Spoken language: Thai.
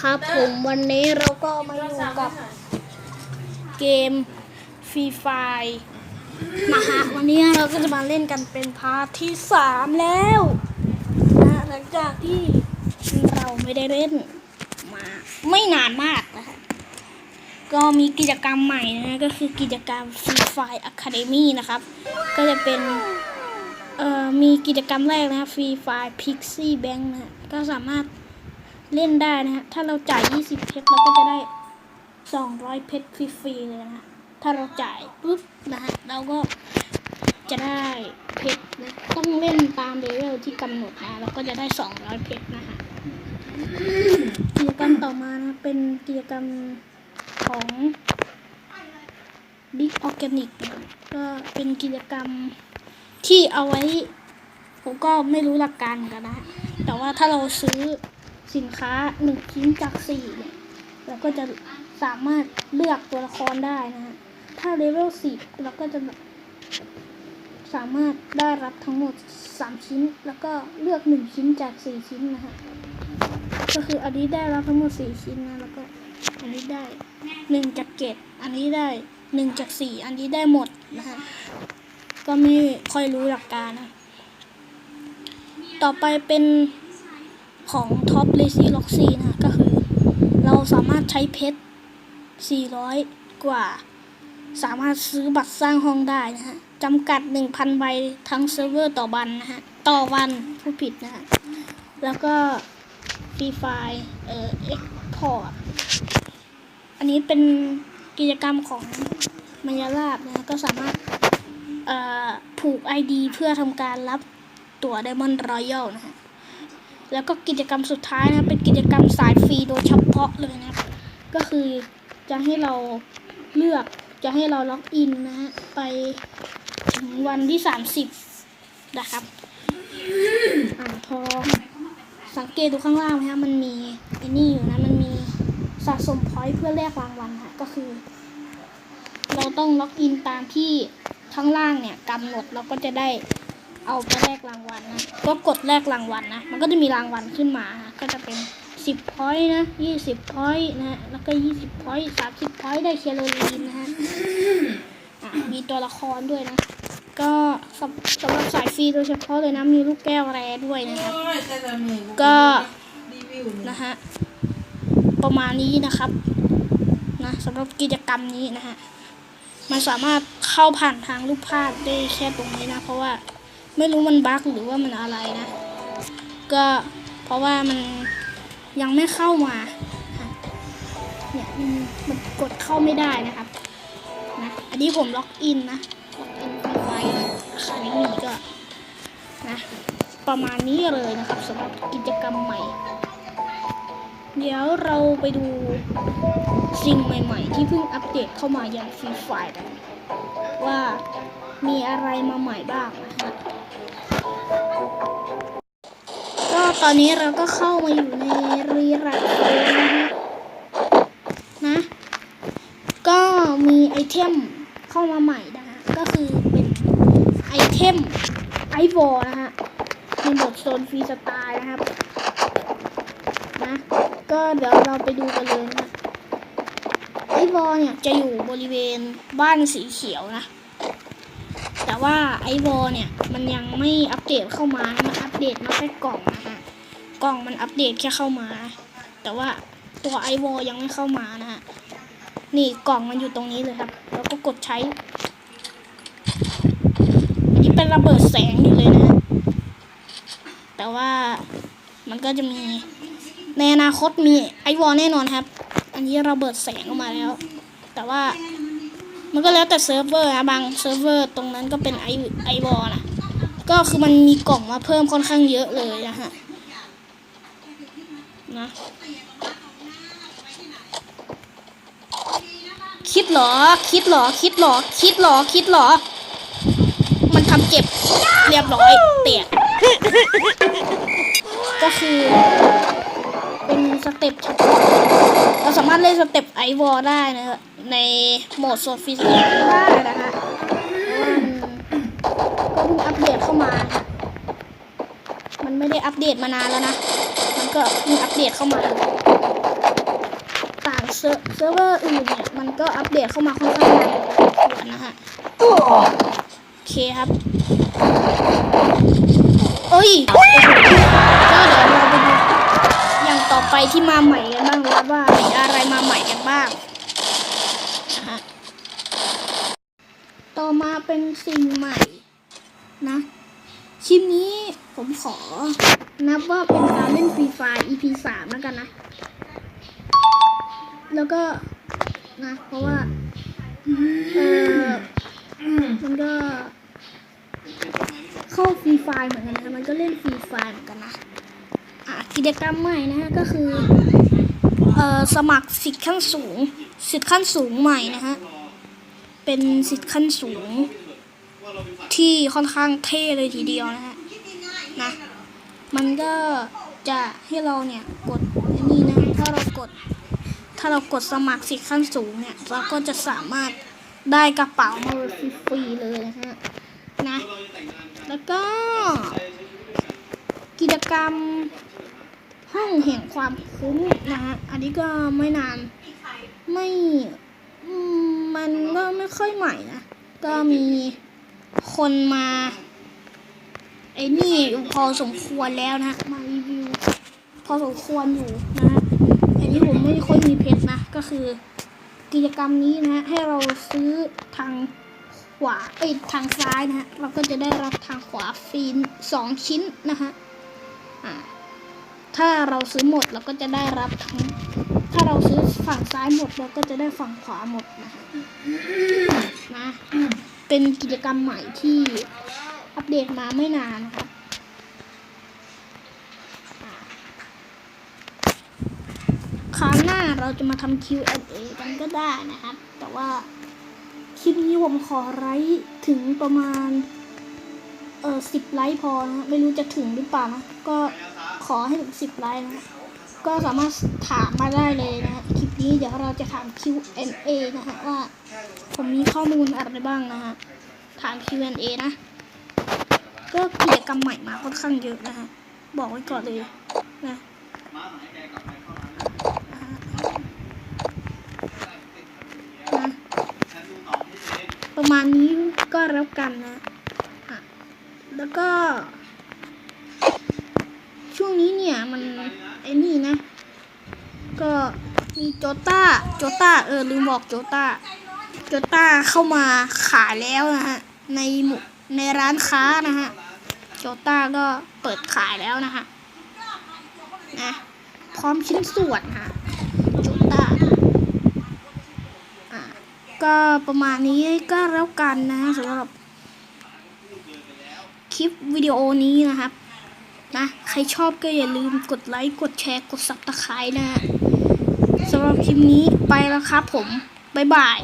ครับผมวันนี้เราก็มาอยู่กับเกมฟรีไฟนะฮะวันนี้เราก็จะมาเล่นกันเป็นพาร์ทที่สามแล้วนะหลังจากที่เราไม่ได้เล่นมาไม่นานมากนะฮะก็มีกิจกรรมใหม่นะก็คือกิจกรรม Free Fire Academy นะครับ ก็จะเป็นเอ่อมีกิจกรรมแรกนะ Free Fire Pixie Bank นะก็สามารถ เล่นได้นะฮะ ถ้าเราจ่าย 20 เพชรเราก็จะได้ 200 เพชรฟรีๆเลยนะ ถ้าเราจ่ายปุ๊บนะฮะ เราก็จะได้เพชรนะ ต้องเล่นตามเลเวลที่กำหนดนะ เราก็จะได้ 200 เพชรนะฮะ กิจกรรมต่อมานะ เป็นกิจกรรมของ Big Organic นะก็เป็นกิจกรรมที่เอาไว้ ผมก็ไม่รู้หลักการเหมือนกันนะ แต่ว่าถ้าเราซื้อ สินค้าหนึ่งชิ้นจากสี่เนี่ยเราก็จะสามารถเลือกตัวละครได้นะฮะ ถ้าเลเวลสิบเราก็จะสามารถได้รับทั้งหมดสามชิ้น แล้วก็เลือกหนึ่งชิ้นจากสี่ชิ้นนะฮะ ก็คืออันนี้ได้รับทั้งหมดสี่ชิ้นนะ แล้วก็อันนี้ได้หนึ่งจากเจ็ดอันนี้ได้หนึ่งจากสี่อันนี้ได้หมดนะฮะ ก็ไม่ค่อยรู้หลักการนะ ต่อไปเป็น ของท็อปเลซี่ล็อกซี่นะ ก็คือ เราสามารถใช้เพชร 400 กว่า สามารถซื้อบัตรสร้างห้องได้นะฮะจำกัด 1,000 ใบทั้งเซิร์ฟเวอร์ต่อวันนะฮะ ต่อวันผู้ผิดนะฮะ แล้วก็ฟรีไฟเอ่อเอ็กพอร์ตอันนี้เป็นกิจกรรมของมายาลาบนะก็สามารถเอ่อผูก ID เพื่อทำการรับตั๋ว Diamond Royal นะฮะ แล้วก็กิจกรรมสุดท้ายนะเป็นกิจกรรมสายฟรีโดยเฉพาะเลยนะก็คือจะให้เราเลือกจะให้เราล็อกอินนะฮะไปถึงวันที่30นะครับอ่าพอสังเกตดูข้างล่างไหมฮะมันมีไอ้นี่อยู่นะมันมีสะสมพอยต์เพื่อแลกรางวัลฮะก็คือ เราต้องล็อกอินตามที่ข้างล่างเนี่ยกำหนดเราก็จะได้ เอาไปแลกรางวัลนะ ก็กดแลกรางวัลนะ มันก็จะมีรางวัลขึ้นมาฮะก็จะเป็นสิบพอยต์นะยี่สิบพอยต์นะฮะแล้วก็ยี่สิบพอยต์สามสิบพอยต์ได้เคโลลีนนะฮะอะมีตัวละครด้วยนะ ก็สำสำหรับสายฟรีโดยเฉพาะเลยนะ มีลูกแก้วแรด้วยนะครับ ก็นะฮะ ประมาณนี้นะครับ นะสำหรับกิจกรรมนี้นะฮะ มันสามารถเข้าผ่านทางรูปภาพได้แค่ตรงนี้นะ เพราะว่า ไม่รู้มันบั๊กหรือว่ามันอะไรนะ ก็เพราะว่ามันยังไม่เข้ามาค่ะเนี่ยมันกดเข้าไม่ได้นะครับนะอันนี้ผมล็อกอินนะล็อกอินไว้ครั้นี้ก็นะประมาณนี้เลยนะครับสำหรับกิจกรรมใหม่ เดี๋ยวเราไปดูสิ่งใหม่ ๆ ที่เพิ่งอัปเดตเข้ามาอย่างฟรีไฟกันว่ามีอะไรมาใหม่บ้างนะฮะก็ ตอนนี้เราก็เข้ามาอยู่ในรีรันโซนนะนะ ก็มีไอเทมเข้ามาใหม่นะฮะ ก็คือเป็นไอเทมไอวอลนะฮะในโหมดโซนฟรีสไตล์นะครับ นะ ก็เดี๋ยวเราไปดูกันเลยนะไอวอลเนี่ยจะอยู่บริเวณบ้านสีเขียวนะแต่ว่าไอวอลเนี่ย มันยังไม่อัปเดตเข้ามานะมันอัปเดตมาแค่กล่องนะฮะ กล่องมันอัปเดตแค่เข้ามา แต่ว่าตัวไอวอยังไม่เข้ามานะฮะนี่กล่องมันอยู่ตรงนี้เลยครับ แล้วก็กดใช้อันนี้เป็นระเบิดแสงอยู่เลยนะ แต่ว่ามันก็จะมีในอนาคตมีไอวอแน่นอนครับ อันนี้ราเบิดแสงออกมาแล้ว แต่ว่ามันก็แล้วแต่เซิร์ฟเวอร์นะบางเซิร์ฟเวอร์ตรงนั้นก็เป็นไอไอวอนะก็คือมันมีกล่องมาเพิ่มค่อนข้างเยอะเลยนะฮะ นะคิดเหรอ คิดเหรอ คิดเหรอ คิดเหรอ คิดเหรอ มันทำเจ็บเรียบร้อยเตะก็คือ เป็นสเต็ปเราสามารถเล่นสเต็ปไอวอลได้นะในโหมดโซฟิสิกส์ได้นะฮะมันก็เพิ่งอัปเดตเข้ามา มันไม่ได้อัปเดตมานานแล้วนะ ก็เพิ่งอัปเดตเข้ามาเซิร์ฟเซิร์ฟเวอร์อื่นเนี่ยมันก็อัปเดตเข้ามาค่อนข้างนานพอสมควรนะฮะโอเคครับเอ้ยก็เดี๋ยวเราไปดูอย่างต่อไปที่มาใหม่กันบ้างนะว่ามีอะไรมาใหม่กันบ้างนะฮะต่อมาเป็นสิ่งใหม่นะ คลิปนี้ผมขอ นับว่าเป็นการเล่นฟรีไฟ EP สามแล้วกันนะ แล้วก็นะ เพราะว่าเออมันก็ เข้าฟรีไฟเหมือนกันนะมันก็เล่นฟรีไฟเหมือนกันนะอะกิจกรรมใหม่นะฮะก็คือเอ่อสมัครสิทธิ์ขั้นสูง สิทธิ์ขั้นสูงใหม่นะฮะ เป็นสิทธิ์ขั้นสูง ที่ค่อนข้างเท่เลยทีเดียวนะฮะนะ มันก็จะให้เราเนี่ยกดนนี้นะถ้าเรากด ถ้าเรากดสมัครสิทธิ์ขั้นสูงเนี่ยเราก็จะสามารถได้กระเป๋ามาฟรีเลยนะฮะนะ แล้วก็ กิจกรรมห้องแห่งความคุ้มนะฮะอันนี้ก็ไม่นานไม่มันก็ไม่ค่อยใหม่นะ ก็มี คนมาไอ้นี่พอสมควรแล้วนะมารีวิว พอสมควรอยู่นะอันนี้ผมไม่ค่อยมีเพชรนะ ก็คือ กิจกรรมนี้นะให้เราซื้อทางขวาเอ้ทางซ้ายนะฮะเราก็จะได้รับทางขวาฟรีสองชิ้นนะฮะอ่าถ้าเราซื้อหมดเราก็จะได้รับทั้งถ้าเราซื้อฝั่งซ้ายหมดเราก็จะได้ฝั่งขวาหมดนะฮะนะ เป็นกิจกรรมใหม่ที่อัปเดตมาไม่นานนะครับคราวหน้าเราจะมาทำ Q&A กันก็ได้นะครับ แต่ว่าคลิปนี้ผมขอไลค์ถึงประมาณ เออสิบไลค์พอนะ ไม่รู้จะถึงหรือเปล่านะ ก็ขอให้ถึงสิบไลค์นะฮะ ก็สามารถถามมาได้เลยนะ คลิปนี้เดี๋ยวเราจะถาม Q&A นะฮะว่า ผมมีข้อมูลอะไรบ้างนะฮะ ถาม Q&A นะ ก็กิจกรรมใหม่มาค่อนข้างเยอะนะฮะ บอกไว้ก่อนเลยนะประมาณนี้ก็แล้วกันนะอะแล้วก็ ช่วงนี้เนี่ยมันนะ ก็มี โจต้า โจต้า เออ ลืมบอกโจต้า โจต้าเข้ามาขายแล้วนะฮะ ในหมู่ในร้านค้านะฮะ โจต้าก็เปิดขายแล้วนะฮะ นะ พร้อมชิ้นส่วนฮะ โจต้า อะ ก็ประมาณนี้ก็แล้วกันนะฮะสำหรับคลิปวิดีโอนี้นะครับนะ ใครชอบก็อย่าลืมกดไลค์ กดแชร์ กดซับสไครต์นะฮะ คลิปนี้ไปแล้วครับผม บ๊ายบาย